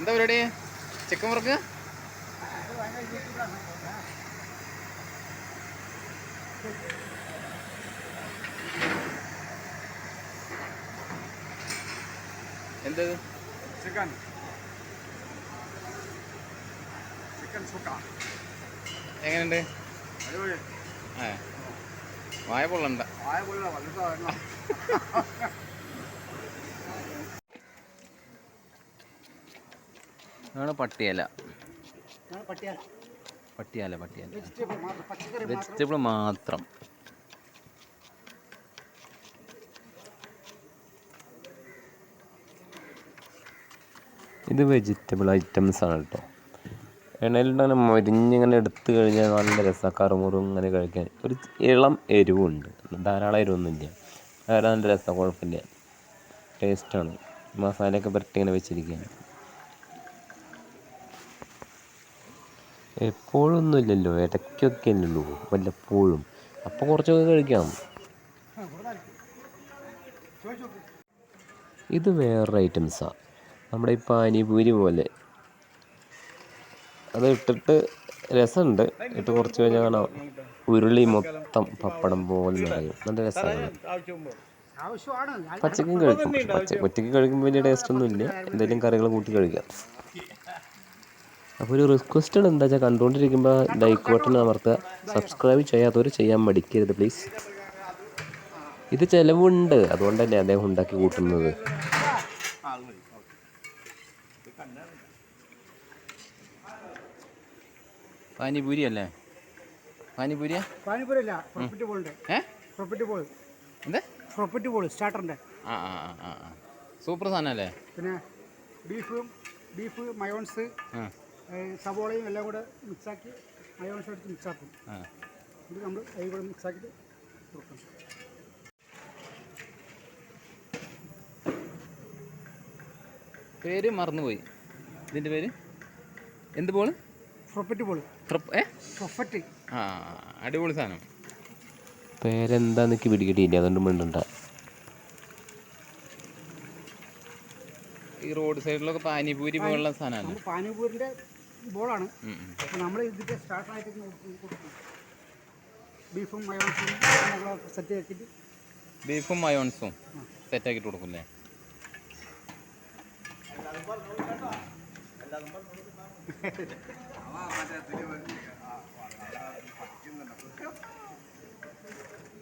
എന്താ പരിപാടി? ചിക്കൻ മുറുക്ക് എന്ത്? ചിക്കൻ ചിക്കൻ സുക്ക എങ്ങനെയുണ്ട്? വായ പൊള്ളണ്ട. ആയ പോലുള്ള വലുതാണ് അതാണ് പട്ടിയല. പട്ടിയാല. പട്ടിയാല വെജിറ്റബിൾ മാത്രം. വെജിറ്റബിൾ മാത്രം. ഇത് വെജിറ്റബിൾ ഐറ്റംസ് ആണ് കേട്ടോ. എണ്ണയിലിട്ടങ്ങനെ മൊരിഞ്ഞിങ്ങനെ എടുത്ത് കഴിഞ്ഞാൽ നല്ല രസമാണ് കറുമുറും ഇങ്ങനെ കഴിക്കാൻ. ഒരു ഇളം എരിവുണ്ട്. ധാരാളം എരിവൊന്നുമില്ല. വേറെ നല്ല രസമാണ് കുഴപ്പമില്ല. ടേസ്റ്റാണ് മസാലയൊക്കെ പുരട്ടി ഇങ്ങനെ വെച്ചിരിക്കുകയാണ്. എപ്പോഴൊന്നുമില്ലല്ലോ ഇടയ്ക്കൊക്കെ അല്ലല്ലോ വല്ലപ്പോഴും. അപ്പോൾ കുറച്ചൊക്കെ കഴിക്കാം. ഇത് വേറൊരു ഐറ്റംസാണ് നമ്മുടെ ഈ പാനിപൂരി പോലെ. അത് ഇട്ടിട്ട് രസമുണ്ട്. ഇട്ട് കുറച്ച് കഴിഞ്ഞാൽ കാണാം. ഉരുളി മൊത്തം പപ്പടം പോലെ നിറയും. നല്ല രസമാണ്. പച്ചക്കും കഴിക്കും. പച്ച ഒറ്റയ്ക്ക് കഴിക്കുമ്പോൾ വലിയ ടേസ്റ്റ് ഒന്നും ഇല്ല എന്തെങ്കിലും കറികൾ കൂട്ടി കഴിക്കാം. അപ്പോൾ ഒരു റിക്വസ്റ്റ് ഉണ്ട് എന്താ വെച്ചാൽ കണ്ടുകൊണ്ടിരിക്കുമ്പോൾ ലൈക്ക് ബട്ടൺ അമർത്തുക. സബ്സ്ക്രൈബ് ചെയ്യാത്തവർ ചെയ്യാൻ മടിക്കരുത് പ്ലീസ് ഇത് ചിലവുണ്ട്. അതുകൊണ്ടല്ലേ അദ്ദേഹം ഉണ്ടാക്കി കൂട്ടുന്നത്. പാനിപൂരി അല്ലേ? പാനിപൂരി? പാനിപൂരി അല്ല പ്രൊപ്പറ്റി ബോളുണ്ട് ഏ? പ്രൊപ്പറ്റി ബോൾ എന്താ? പ്രൊപ്പറ്റി ബോൾ സ്റ്റാർട്ടറിന്റെ ആ ആ ആ ആ സാധനം അല്ലേ പിന്നെ ബീഫ് ബീഫ് മയോൺസ് ആ. സവോളയും എല്ലാം കൂടെ മിക്സാക്കി മയോണൈസ് എടുത്ത് മിക്സാക്കും. ഇത് നമ്മൾ കൈ കൂടെ മിക്സാക്കിയിട്ട് കൊടുക്കും. പേര് മറന്നുപോയി. ഇതിന്റെ പേര്? എന്ത് ബോൾ പ്രൊഫറ്റ് ബോൾ പ്രൊഫറ്റ്. ആ അടിപൊളി സാധനം. പേരെന്താന്ന് എനിക്ക് പിടികിട്ടിയില്ല അതുകൊണ്ട് മിണ്ടണ്ട. ഈ റോഡ് സൈഡിലൊക്കെ പാനിപൂരി പോലുള്ള സാധനമാണ് നമ്മൾ പാനിപൂരിന്റെ ബോളാണ്. അപ്പോൾ നമ്മൾ ഇതിന്റെ സ്റ്റാർട്ടറായിട്ട് കൊടുക്കും ബീഫും മയോൺസും നമ്മൾ സെറ്റ് ആക്കിയിട്ട്. ബീഫും മയോൺസും സെറ്റാക്കിയിട്ട് കൊടുക്കില്ലേ? വേറെ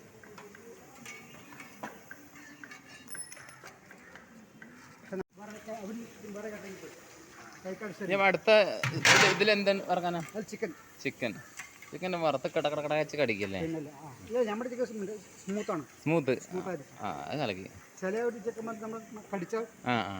അടുത്ത ഇതിൽ ഇതിലെന്താ പറഞ്ഞാ ചിക്കൻ. ചിക്കൻ. ചിക്കൻ വറുത്ത് കട കട കട വെച്ച് കടിക്കല്ലേ? സ്മൂത്ത് ആ അത് കലക്കി ചില ഒരു ചിക്കൻ നമ്മൾ കടിച്ചാൽ ആ ആ.